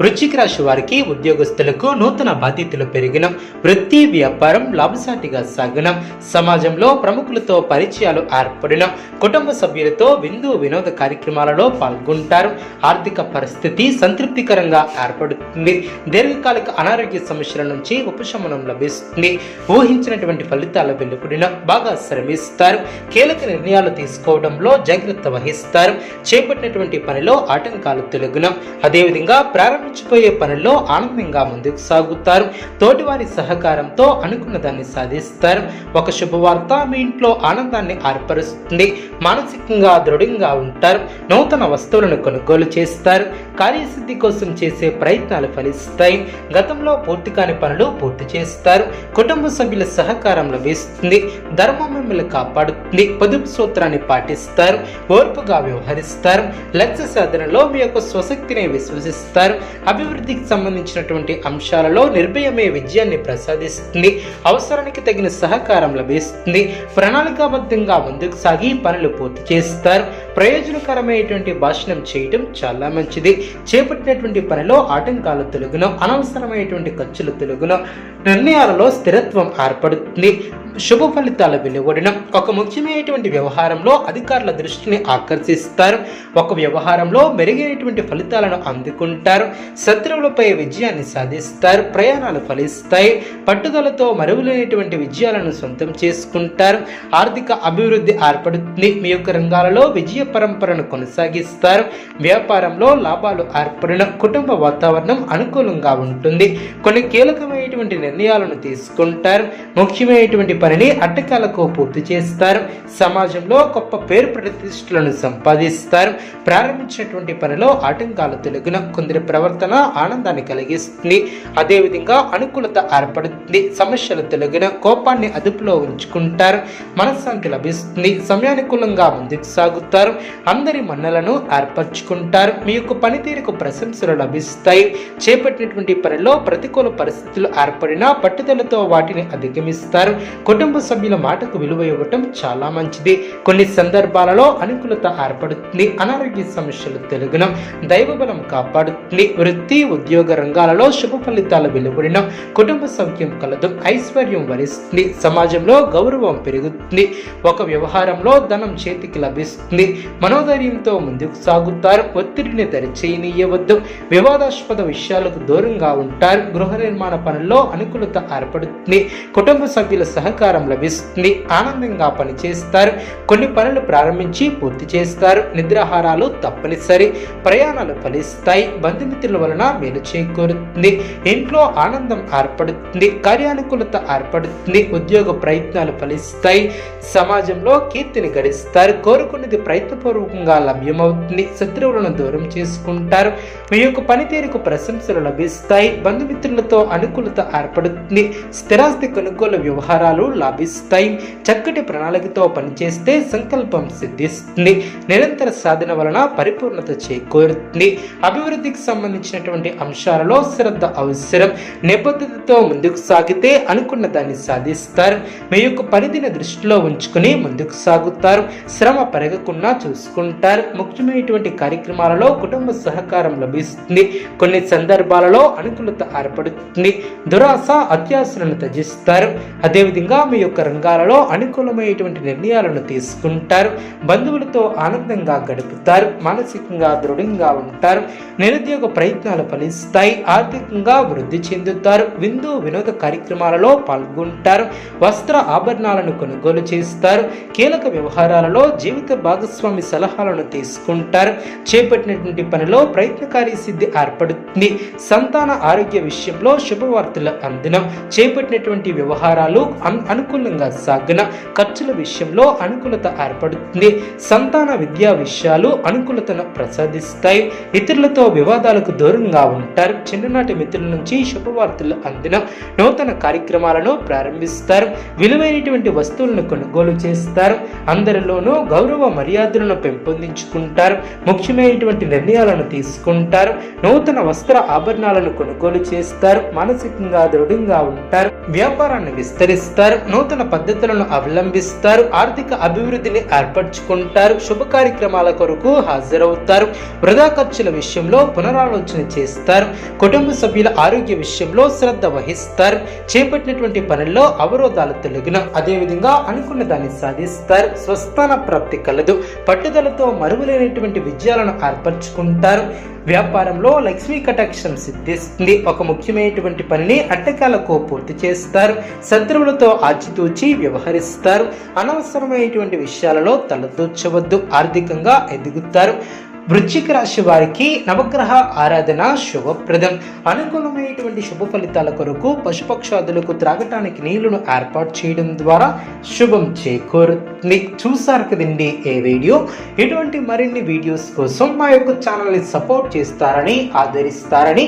వృశ్చిక రాశి వారికి ఉద్యోగస్తులకు నూతన బాధ్యతలు పెరిగిన. వృత్తి వ్యాపారం లాభసాటిగా సాగిన. సమాజంలో ప్రముఖులతో పరిచయాలు ఏర్పడిన. కుటుంబ సభ్యులతో విందు వినోద కార్యక్రమాలలో పాల్గొంటారు. ఆర్థిక పరిస్థితి సంతృప్తికరంగా ఏర్పడుతుంది. దీర్ఘకాలిక అనారోగ్య సమస్యల నుంచి ఉపశమనం లభిస్తుంది. ఊహించినటువంటి ఫలితాలు వెలువడిన బాగా శ్రమిస్తారు. కీలక నిర్ణయాలు తీసుకోవడంలో జాగ్రత్త వహిస్తారు. చేపట్టినటువంటి పనిలో ఆటంకాలు తొలగిన. అదేవిధంగా ప్రారంభ ప్రారంభించిపోయే పనుల్లో ఆనందంగా ముందుకు సాగుతారు. తోటివారి సహకారంతో అనుకున్న దాన్ని సాధిస్తారు. ఒక శుభవార్త మీ ఇంట్లో ఆనందాన్ని ఏర్పరుస్తుంది. మానసికంగా దృఢంగా ఉంటారు. నూతన వస్తువులను కొనుగోలు చేస్తారు. కార్యసిద్ధి కోసం చేసే ప్రయత్నాలు ఫలిస్తాయి. గతంలో పూర్తి కాని పనులు పూర్తి చేస్తారు. కుటుంబ సభ్యుల సహకారం లభిస్తుంది ధర్మం మిమ్మల్ని కాపాడుతుంది. పొదుపు సూత్రాన్ని పాటిస్తారు. ఓర్పుగా వ్యవహరిస్తారు. లక్ష్య సాధనలో మీ యొక్క స్వశక్తిని విశ్వసిస్తారు. అభివృద్ధికి సంబంధించినటువంటి అంశాలలో నిర్భయమే విజయాన్ని ప్రసాదిస్తుంది. అవసరానికి తగిన సహకారం లభిస్తుంది. ప్రణాళికాబద్ధంగా ముందుకు సాగి పనులు పూర్తి చేస్తారు. ప్రయోజనకరమైనటువంటి భాషణం చేయటం చాలా మంచిది. చేపట్టినటువంటి పనిలో ఆటంకాలు తొలగును అనవసరమైనటువంటి ఖర్చులు తొలగును నిర్ణయాలలో స్థిరత్వం ఏర్పడుతుంది. శుభ ఫలితాలు వెలువడడం ఒక ముఖ్యమైనటువంటి వ్యవహారంలో అధికారుల దృష్టిని ఆకర్షిస్తారు. ఒక వ్యవహారంలో మెరుగైనటువంటి ఫలితాలను అందుకుంటారు. శత్రువులపై విజయాన్ని సాధిస్తారు ప్రయాణాలు ఫలిస్తాయి పట్టుదలతో మరువులేనటువంటి విజయాలను సొంతం చేసుకుంటారు ఆర్థిక అభివృద్ధి ఏర్పడుతుంది మీ యొక్క రంగాలలో విజయ పరంపరను కొనసాగిస్తారు వ్యాపారంలో లాభాలు ఏర్పడిన కుటుంబ వాతావరణం అనుకూలంగా ఉంటుంది కొన్ని కీలకమైనటువంటి నిర్ణయాలను తీసుకుంటారు ముఖ్యమైనటువంటి పనిని అట్టకాలకు పూర్తి చేస్తారు సమాజంలో గొప్ప పేరు ప్రతిష్టలను సంపాదిస్తారు ప్రారంభించినటువంటి పనిలో ఆటంకాలు తొలగిన కొందరి ప్రవర్తన ఆనందాన్ని కలిగిస్తుంది. అదేవిధంగా అనుకూలత ఏర్పడుతుంది. సమస్యలు తొలగిన కోపాన్ని అదుపులో ఉంచుకుంటారు. మనశ్శాంతి లభిస్తుంది. సమయానుకూలంగా ముందుకు సాగుతారు. అందరి మన్నలను ఏర్పరచుకుంటారు. మీ యొక్క పనితీరుకు ప్రశంసలు లభిస్తాయి. చేపట్టినటువంటి పనిలో ప్రతికూల పరిస్థితులు ఏర్పడినా పట్టుదలతో వాటిని అధిగమిస్తారు. కుటుంబ సభ్యుల మాటకు విలువ ఇవ్వటం చాలా మంచిది. కొన్ని సందర్భాలలో అనుకూలత ఏర్పడుతుంది. అనారోగ్య సమస్యలు తెలుగున. దైవబలం కాపాడుతుంది. వృత్తి ఉద్యోగ రంగాలలో శుభ ఫలితాలు వెలువడిన కుటుంబ సౌఖ్యం కలదు. ఐశ్వర్యం వరిస్తుంది. సమాజంలో గౌరవం పెరుగుతుంది. ఒక వ్యవహారంలో ధనం చేతికి లభిస్తుంది. మనోధైర్యంతో ముందుకు సాగుతారు. ఒత్తిడిని దరిచేయనీయవద్దు. వివాదాస్పద విషయాలకు దూరంగా ఉంటారు. గృహ నిర్మాణ పనుల్లో అనుకూలత ఏర్పడుతుంది. కుటుంబ సభ్యుల సహకారం లభిస్తుంది. ఆనందంగా పనిచేస్తారు. కొన్ని పనులు ప్రారంభించి పూర్తి చేస్తారు. నిద్రాహారాలు తప్పనిసరి. ప్రయాణాలు ఫలిస్తాయి. బంధుమిత్రులు వలన మేలు చేకూరుతుంది. ఇంట్లో ఆనందం ఏర్పడుతుంది కార్యానుకూలత ఏర్పడుతుంది ఉద్యోగ ప్రయత్నాలు ఫలిస్తాయి. సమాజంలో కీర్తిని గడిస్తారు కోరుకున్నది ప్రయత్నపూర్వకంగా లభ్యమవుతుంది. శత్రువులను దూరం చేసుకుంటారు మీ యొక్క పనితీరుకు ప్రశంసలు లభిస్తాయి. బంధుమిత్రులతో అనుకూలత ఏర్పడుతుంది స్థిరాస్తి కొనుగోలు వ్యవహారాలు లాభిస్తాయి. చక్కటి ప్రణాళికతో పనిచేస్తే సంకల్పం సిద్ధిస్తుంది నిరంతర సాధన వలన పరిపూర్ణత చేకూరుతుంది. అభివృద్ధికి సంబంధించి సంబంధించినటువంటి అంశాలలో శ్రద్ధ అవసరం. నిబద్ధతతో ముందుకు సాగితే అనుకున్న దాన్ని సాధిస్తారు. మీ యొక్క పరిధిని దృష్టిలో ఉంచుకుని ముందుకు సాగుతారు. శ్రమ పెరగకుండా చూసుకుంటారు. ముఖ్యమైనటువంటి కార్యక్రమాలలో కుటుంబ సహకారం లభిస్తుంది. కొన్ని సందర్భాలలో అనుకూలత ఏర్పడుతుంది. దురాశ అత్యాసలను త్యజిస్తారు. అదేవిధంగా మీ యొక్క రంగాలలో అనుకూలమైనటువంటి నిర్ణయాలను తీసుకుంటారు. బంధువులతో ఆనందంగా గడుపుతారు. మానసికంగా దృఢంగా ఉంటారు. నిరుద్యోగ ప్రయత్నాలు ఫలిస్తాయి ఆర్థికంగా వృద్ధి చెందుతారు విందు వినోద కార్యక్రమాలలో పాల్గొంటారు వస్త్ర ఆభరణాలను కొనుగోలు చేస్తారు కీలక వ్యవహారాలలో జీవిత భాగస్వామి సలహాలను తీసుకుంటారు చేపట్టినటువంటి పనిలో ప్రయత్నకారి సిద్ధి ఏర్పడుతుంది. సంతాన ఆరోగ్య విషయంలో శుభవార్తల అందినం చేపట్టినటువంటి వ్యవహారాలు అనుకూలంగా సాగిన ఖర్చుల విషయంలో అనుకూలత ఏర్పడుతుంది. సంతాన విద్యా విషయాలు అనుకూలతను ప్రసాదిస్తాయి. ఇతరులతో వివాదాలకు దూరంగా ఉంటారు. చిన్ననాటి మిత్రుల నుంచి శుభవార్తలు అందిన నూతన కార్యక్రమాలను ప్రారంభిస్తారు. విలువైనటువంటి వస్తువులను కొనుగోలు చేస్తారు. అందరిలోనూ గౌరవ మర్యాదలను పెంపొందించుకుంటారు. ముఖ్యమైనటువంటి నిర్ణయాలను తీసుకుంటారు. నూతన వస్త్ర ఆభరణాలను కొనుగోలు చేస్తారు. మానసికంగా దృఢంగా ఉంటారు. వ్యాపారాన్ని విస్తరిస్తారు. నూతన పద్ధతులను అవలంబిస్తారు. ఆర్థిక అభివృద్ధిని ఏర్పరచుకుంటారు. శుభ కార్యక్రమాల కొరకు హాజరవుతారు. వృధా ఖర్చుల విషయంలో పునరాలోచన చేస్తారు. కుటుంబ సభ్యుల ఆరోగ్య విషయంలో శ్రద్ధ వహిస్తారు. చేపట్టినటువంటి పనుల్లో అవరోధాలు తొలగిన అదేవిధంగా అనుకున్న దాన్ని సాధిస్తారు. స్వస్థాన ప్రాప్తి కలదు. పట్టుదలతో మరువలేనటువంటి విజయాలను ఏర్పరచుకుంటారు. వ్యాపారంలో లక్ష్మీ కటాక్షం సిద్ధిస్తుంది. ఒక ముఖ్యమైనటువంటి పనిని అట్టకాలకు పూర్తి చేస్తారు. శత్రువులతో ఆచితూచి వ్యవహరిస్తారు. అనవసరమైనటువంటి విషయాలలో తలదూర్చవద్దు. ఆర్థికంగా ఎదుగుతారు. వృశ్చిక రాశి వారికి నవగ్రహ ఆరాధన శుభప్రదం. అనుకూలమైనటువంటి శుభ ఫలితాల కొరకు పశుపక్షాదులకు త్రాగటానికి నీళ్ళను ఏర్పాటు చేయడం ద్వారా శుభం చేకూరుతుంది. చూసారు కదండి ఏ వీడియో? ఇటువంటి మరిన్ని వీడియోస్ కోసం మా యొక్క ఛానల్ని సపోర్ట్ చేస్తారని ఆదరిస్తారని